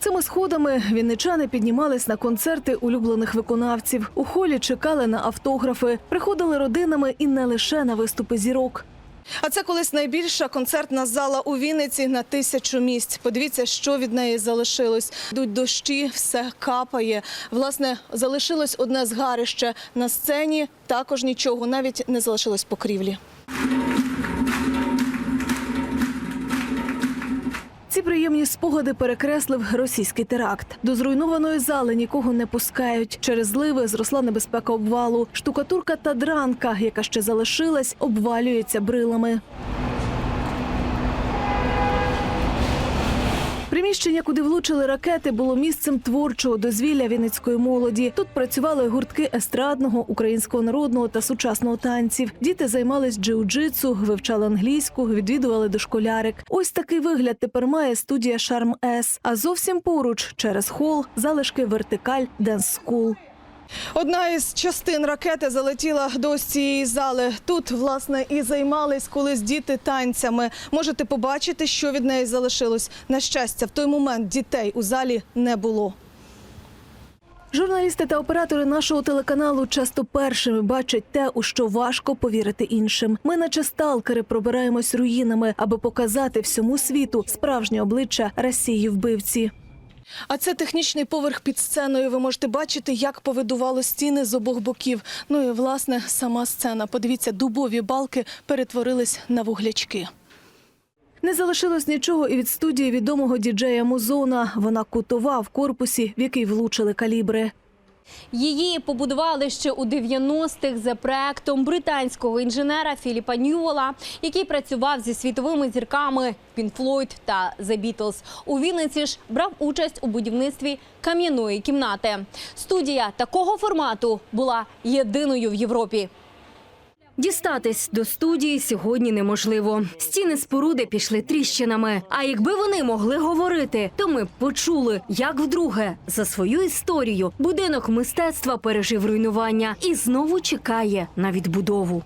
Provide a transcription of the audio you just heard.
Цими сходами вінничани піднімались на концерти улюблених виконавців. У холі чекали на автографи, приходили родинами і не лише на виступи зірок. А це колись найбільша концертна зала у Вінниці на тисячу місць. Подивіться, що від неї залишилось. Йдуть дощі, все капає. Власне, залишилось одне згарище на сцені. Також нічого, навіть не залишилось покрівлі. Ці приємні спогади перекреслив російський теракт. До зруйнованої зали нікого не пускають. Через зливи зросла небезпека обвалу. Штукатурка та дранка, яка ще залишилась, обвалюється брилами. Приміщення, куди влучили ракети, було місцем творчого дозвілля вінницької молоді. Тут працювали гуртки естрадного, українського народного та сучасного танців. Діти займались джиу-джитсу, вивчали англійську, відвідували дошколярик. Ось такий вигляд тепер має студія Шарм С. А зовсім поруч, через хол, залишки вертикаль Денс Скул. Одна із частин ракети залетіла до ось цієї зали. Тут, власне, і займались колись діти танцями. Можете побачити, що від неї залишилось. На щастя, в той момент дітей у залі не було. Журналісти та оператори нашого телеканалу часто першими бачать те, у що важко повірити іншим. Ми, наче сталкери, пробираємось руїнами, аби показати всьому світу справжнє обличчя Росії вбивці. А це технічний поверх під сценою. Ви можете бачити, як повидувало стіни з обох боків. Ну і власне сама сцена. Подивіться, дубові балки перетворились на вуглячки. Не залишилось нічого і від студії відомого діджея Музона. Вона кутова в корпусі, в який влучили калібри. Її побудували ще у 90-х за проектом британського інженера Філіпа Ньюола, який працював зі світовими зірками Пінфлойд та The Beatles. У Вінниці ж брав участь у будівництві кам'яної кімнати. Студія такого формату була єдиною в Європі. Дістатись до студії сьогодні неможливо. Стіни споруди пішли тріщинами. А якби вони могли говорити, то ми б почули, як вдруге за свою історію будинок мистецтва пережив руйнування і знову чекає на відбудову.